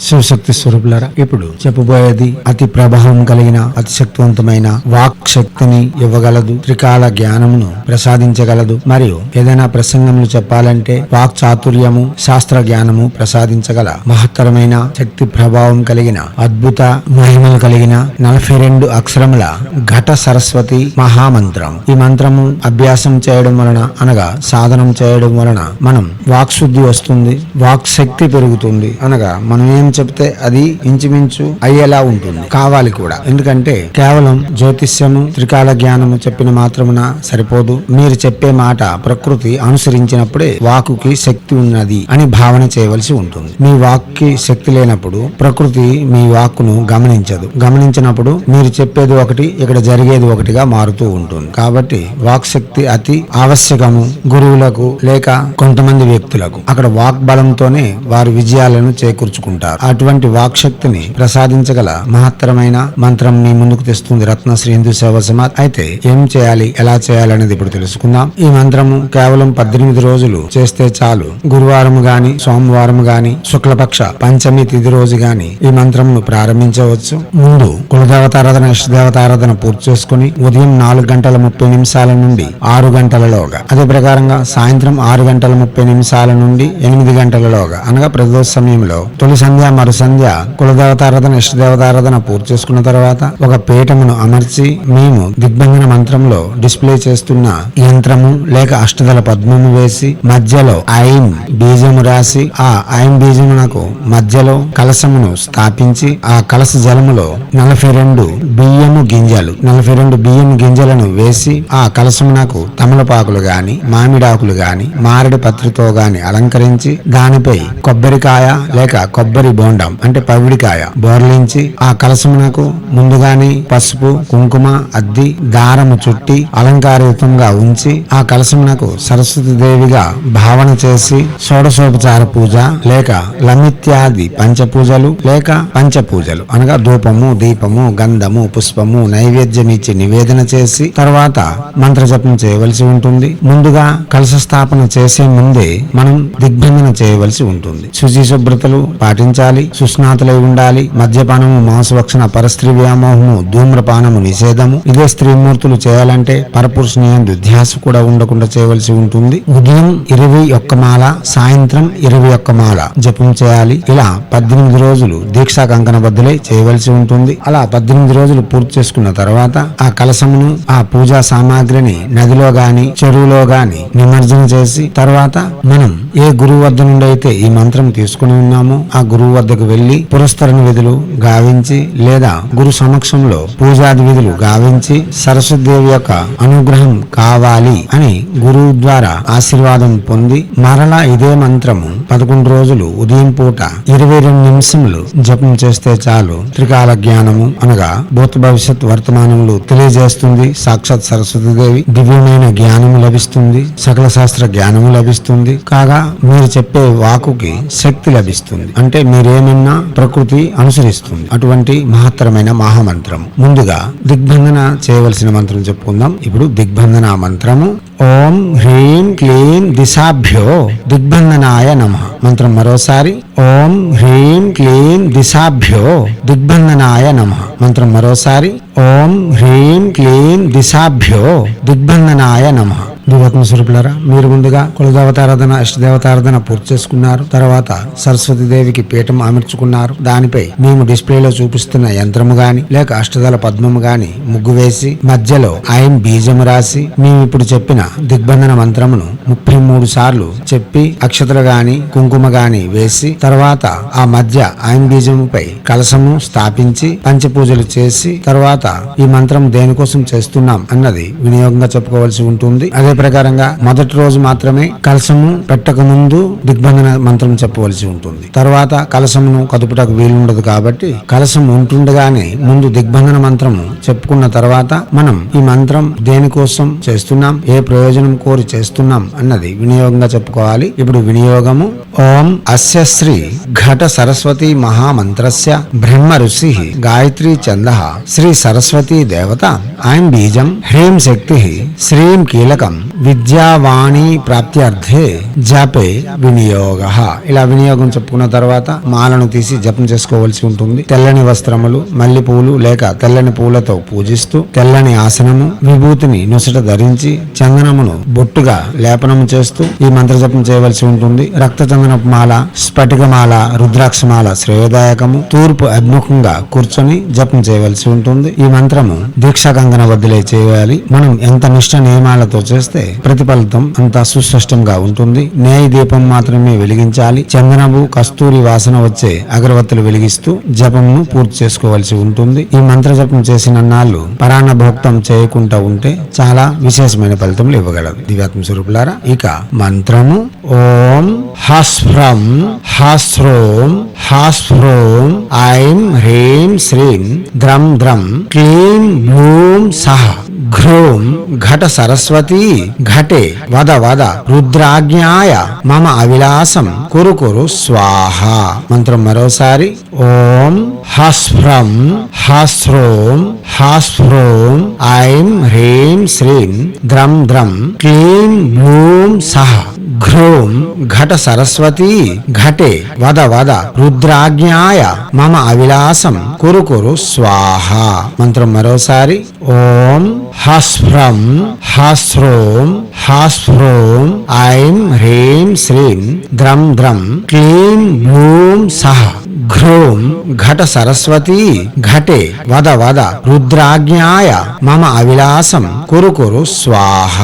శివశక్తి స్వరూపులరా ఇప్పుడు చెప్పబోయేది అతి ప్రభావం కలిగిన అతి శక్తివంతమైన వాక్ శక్తిని ఇవ్వగలదు త్రికాల జ్ఞానమును ప్రసాదించగలదు మరియు ఏదైనా ప్రసంగములు చెప్పాలంటే వాక్ చాతుర్యము శాస్త్ర జ్ఞానము ప్రసాదించగల మహత్తరమైన శక్తి ప్రభావం కలిగిన అద్భుత మహిమలు కలిగిన నలభై రెండు అక్షరముల ఘట సరస్వతి మహామంత్రం. ఈ మంత్రము అభ్యాసం చేయడం వలన అనగా సాధనం చేయడం వలన మనం వాక్ శుద్ధి వస్తుంది వాక్ శక్తి పెరుగుతుంది అనగా మనం ఏం చెప్తే అది ఇంచుమించు అయ్యేలా ఉంటుంది. కావాలి కూడా. ఎందుకంటే కేవలం జ్యోతిష్యము త్రికాల జ్ఞానము చెప్పిన మాత్రమున సరిపోదు. మీరు చెప్పే మాట ప్రకృతి అనుసరించినప్పుడే వాకుకి శక్తి ఉన్నది అని భావన చేయవలసి ఉంటుంది. మీ వాక్కి శక్తి లేనప్పుడు ప్రకృతి మీ వాక్కును గమనించదు. గమనించినప్పుడు మీరు చెప్పేది ఒకటి ఇక్కడ జరిగేది ఒకటిగా మారుతూ ఉంటుంది. కాబట్టి వాక్ శక్తి అతి ఆవశ్యకము గురువులకు లేక కొంతమంది వ్యక్తులకు. అక్కడ వాక్ బలంతోనే వారు విజయాలను చేకూర్చుకుంటారు. అటువంటి వాక్శక్తిని ప్రసాదించగల మహత్తరమైన మంత్రం మీ ముందుకు తెస్తుంది రత్నశ్రీ హిందూ సేవ సమాజ్. అయితే ఏం చేయాలి ఎలా చేయాలనేది ఇప్పుడు తెలుసుకుందాం. ఈ మంత్రము కేవలం పద్దెనిమిది రోజులు చేస్తే చాలు. గురువారం గాని సోమవారం గాని శుక్లపక్ష పంచమి తిథి రోజు గాని ఈ మంత్రమును ప్రారంభించవచ్చు. ముందు కులదేవతారాధన ఇష్టదేవతారాధన పూర్తి చేసుకుని ఉదయం నాలుగు గంటల ముప్పై నిమిషాల నుండి ఆరు గంటలలోగా అదే ప్రకారంగా సాయంత్రం ఆరు గంటల ముప్పై నిమిషాల నుండి ఎనిమిది గంటలలోగా అనగా ప్రదోష సమయంలో తొలి సంధ్య మరు సంధ్య కులదేవతారాధన ఇష్టదేవతారాధన పూర్తి చేసుకున్న తర్వాత ఒక పీఠమును అమర్చి మేము దిగ్బంధన మంత్రంలో డిస్ప్లే చేస్తున్న యంత్రము లేక అష్టదల పద్మము వేసి మధ్యలో ఐం బీజము రాసి ఆ ఐం బీజమునకు మధ్యలో కలసమును స్థాపించి ఆ కలస జలములో నలభై రెండు బియ్యము గింజలు నలభై రెండు బియ్యం గింజలను వేసి ఆ కలసమునకు తమలపాకులు గాని మామిడాకులు గాని మారడి పత్రితో గాని అలంకరించి దానిపై కొబ్బరికాయ లేక కొబ్బరి బోండం. అంటే పవిడికాయ. బోర్లించి ఆ కలసమునకు ముందుగానే పసుపు కుంకుమ అద్ది దారము చుట్టి అలంకారయుతంగా ఉంచి ఆ కలసమునకు సరస్వతి దేవిగా భావన చేసి షోడశోపచార పూజ లేక లమిత్యాది పంచపూజలు లేక పంచపూజలు అనగా ధూపము దీపము గంధము పుష్పము నైవేద్యం ఇచ్చి నివేదన చేసి తర్వాత మంత్ర జపం చేయవలసి ఉంటుంది. ముందుగా కలశ స్థాపన చేసే ముందే మనం దిగ్బంధన చేయవలసి ఉంటుంది. శుచి శుభ్రతలు పాటించాలి. సుస్నాతులై ఉండాలి. మద్యపానము మాంసభక్షణ పరస్త్రీ వ్యామోహము ధూమ్రపానము నిషేధము. ఇదే స్త్రీమూర్తులు చేయాలంటే పరపురుషుని ధ్యాస కూడా ఉండకుండా చేయవలసి ఉంటుంది. ఉదయం ఇరవై ఒక్క మాల సాయంత్రం ఇరవై ఒక్క మాల జపం చేయాలి. ఇలా పద్దెనిమిది రోజులు దీక్షా కంకణ బద్దులై చేయవలసి ఉంటుంది. అలా పద్దెనిమిది రోజులు పూర్తి చేసుకున్న తర్వాత ఆ కలసమును ఆ పూజా సామాగ్రిని నదిలో గాని చెరువులో గాని నిమజ్జనం చేసి తర్వాత మనం ఏ గురువు వద్ద నుండి అయితే ఈ మంత్రం తీసుకుని ఉన్నామో ఆ గురువు వద్దకు వెళ్ళి పురస్కరణ విధులు గావించి లేదా గురు సమక్షంలో పూజాది విధులు గావించి సరస్వతి దేవి యొక్క అనుగ్రహం కావాలి అని గురువు ద్వారా ఆశీర్వాదం పొంది మరలా ఇదే మంత్రము పదకొండు రోజులు ఉదయం పూట ఇరవై రెండు నిమిషములు జపం చేస్తే చాలు. త్రికాల జ్ఞానము అనగా భూత భవిష్యత్ వర్తమానములు తెలియజేస్తుంది. సాక్షాత్ సరస్వతి దేవి దివ్యమైన జ్ఞానము లభిస్తుంది. సకల శాస్త్ర జ్ఞానము లభిస్తుంది. కాగా మీరు చెప్పే వాకుకి శక్తి లభిస్తుంది. అంటే మీరు మరేమన్నా ప్రకృతి అనుసరిస్తుంది. అటువంటి మహత్తరమైన మహామంత్రం. ముందుగా దిగ్బంధన చేయవలసిన మంత్రం చెప్పుకుందాం. ఇప్పుడు దిగ్బంధన మంత్రము. ఓం హ్రీం క్లీం దిశాభ్యో దిగ్బంధనాయ నమ. మంత్రం మరోసారి. ఓం హ్రీం క్లీం దిశాభ్యో దిగ్బంధనాయ నమ. మంత్రం మరోసారి. ఓం హ్రీం క్లీం దిశాభ్యో దిగ్బంధనాయ నమ. దివత్మ స్వరూపులరా మీరు ముందుగా కులదేవతారాధన ఇష్టదేవతారాధన పూర్తి చేసుకున్నారు. తర్వాత సరస్వతి దేవికి పీఠం అమర్చుకున్నారు దానిపై మేము డిస్ప్లేలో చూపిస్తున్న యంత్రము గాని లేక అష్టదల పద్మము గాని ముగ్గు వేసి మధ్యలో ఆయన బీజము రాసి మేము ఇప్పుడు చెప్పిన దిగ్బంధన మంత్రమును ముప్పై మూడు సార్లు చెప్పి అక్షతలు గాని కుంకుమ గాని వేసి తర్వాత ఆ మధ్య ఆయన బీజముపై కలసము స్థాపించి పంచపూజలు చేసి తర్వాత ఈ మంత్రం దేనికోసం చేస్తున్నాం అన్నది వినియోగంగా చెప్పుకోవాల్సి ఉంటుంది. అదే ప్రకారంగా మొదటి రోజు మాత్రమే కలశము పెట్టక ముందు దిగ్బంధన మంత్రం చెప్పవలసి ఉంటుంది. తర్వాత కలశమును కదుపుటకు వీలుండదు కాబట్టి కలశం ఉంటుండగానే ముందు దిగ్బంధన మంత్రము చెప్పుకున్న తర్వాత మనం ఈ మంత్రం దేనికోసం చేస్తున్నాం ఏ ప్రయోజనం కోరి చేస్తున్నాం అన్నది వినియోగంగా చెప్పుకోవాలి. ఇప్పుడు వినియోగము ఓం అస్య శ్రీ ఘట సరస్వతి మహామంత్రస్య బ్రహ్మ ఋషి గాయత్రి చంద శ్రీ సరస్వతి దేవత ఐం బీజం హ్రీం శక్తి శ్రీం కీలకం విద్యావాణి ప్రాప్తి అర్థే జపే వినియోగ. ఇలా వినియోగం చెప్పుకున్న తర్వాత మాలను తీసి జపం చేసుకోవాల్సి ఉంటుంది. తెల్లని వస్త్రములు మల్లె పూలు లేక తెల్లని పూలతో పూజిస్తూ తెల్లని ఆసనము విభూతిని నుసట ధరించి చందనమును బొట్టుగా లేపనము చేస్తూ ఈ మంత్ర జపం చేయవలసి ఉంటుంది. రక్త చందనపు మాల స్ఫటికమాల రుద్రాక్షమాల శ్రేయదాయకము తూర్పు అభిముఖంగా కూర్చొని జపం చేయవలసి ఉంటుంది. ఈ మంత్రము దీక్షా కంగన వద్దులే చేయాలి. మనం ఎంత నిష్ట నియమాలతో చేస్తే ప్రతిఫలితం అంత సుస్పష్టంగా ఉంటుంది. న్యాయ దీపం మాత్రమే వెలిగించాలి. చందనము కస్తూరి వాసన వచ్చే అగరవత్తులు వెలిగిస్తూ జపంను పూర్తి చేసుకోవాల్సి ఉంటుంది. ఈ మంత్ర జపం చేసిన నాళ్ళు పరాణభోక్తం చేయకుండా ఉంటే చాలా విశేషమైన ఫలితములు ఇవ్వగలదు. దివ్యాత్మ స్వరూపులారా ఇక మంత్రము. ఓం హస్ఫ్రం హస్రోం హస్ఫ్రోం ఐం హ్రీం శ్రీం ద్రం ద్రం క్లీం బ్లూం సహ. ఘ్రోం ఘట సరస్వతి ఘటే వద వద రుద్రాజ్ఞాయ మమ అవిలాసం కురు కురు స్వాహ. మంత్రం మరోసారి. ఓం హస్ఫ్రం హస్రోం హాస్ఫ్రోం ఐం హ్రీం శ్రీం ద్రం ద్రం క్లీం భూం సహ. ఘ్రోం ఘట సరస్వతి ఘటే వద వద రుద్రాజ్ఞాయ మమ అవిలాసం కురు కురు స్వాహ. మంత్రం మరోసారి. ఓం హస్ఫ్రం హస్రోం హస్ఫ్రోం ఐం హ్రీం శ్రీం ద్రం ద్రం క్లీం భూం సహ. ఘ్రూం ఘట సరస్వతి ఘటే వద వద రుద్రాజ్ఞాయ మమ అవిలాసం కురు కురు స్వాహ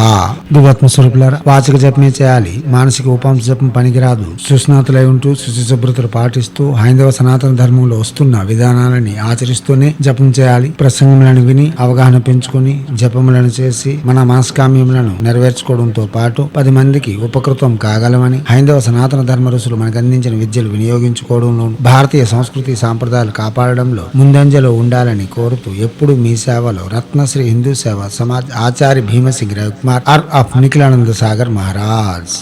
దివత్మ స్వరూపులారా వాచక జపమే చేయాలి. మానసిక ఉపాంశ జపం పనికిరాదు. సుస్నాతులై ఉంటూ శుచి శుభ్రతలు పాటిస్తూ హైందవ సనాతన ధర్మంలో వస్తున్న విధానాలని ఆచరిస్తూనే జపం చేయాలి. ప్రసంగములను విని అవగాహన పెంచుకొని జపములను చేసి మన మనస్కామ్యములను నెరవేర్చుకోవడంతో పాటు పది మందికి ఉపకృతం కాగలమని హైందవ సనాతన ధర్మ ఋషులు మనకు అందించిన విద్యలు వినియోగించుకోవడంలో భారతీయ సంస్కృతి సాంప్రదాయాలు కాపాడడంలో ముందంజలో ఉండాలని కోరుతూ ఎప్పుడు మీ సేవలో రత్నశ్రీ హిందూ సేవ సమాజ్ ఆచార్య భీమసింగ్ రవికుమార్ ఆర్ ఆఫ్ నిఖిలానంద సాగర్ మహారాజ్.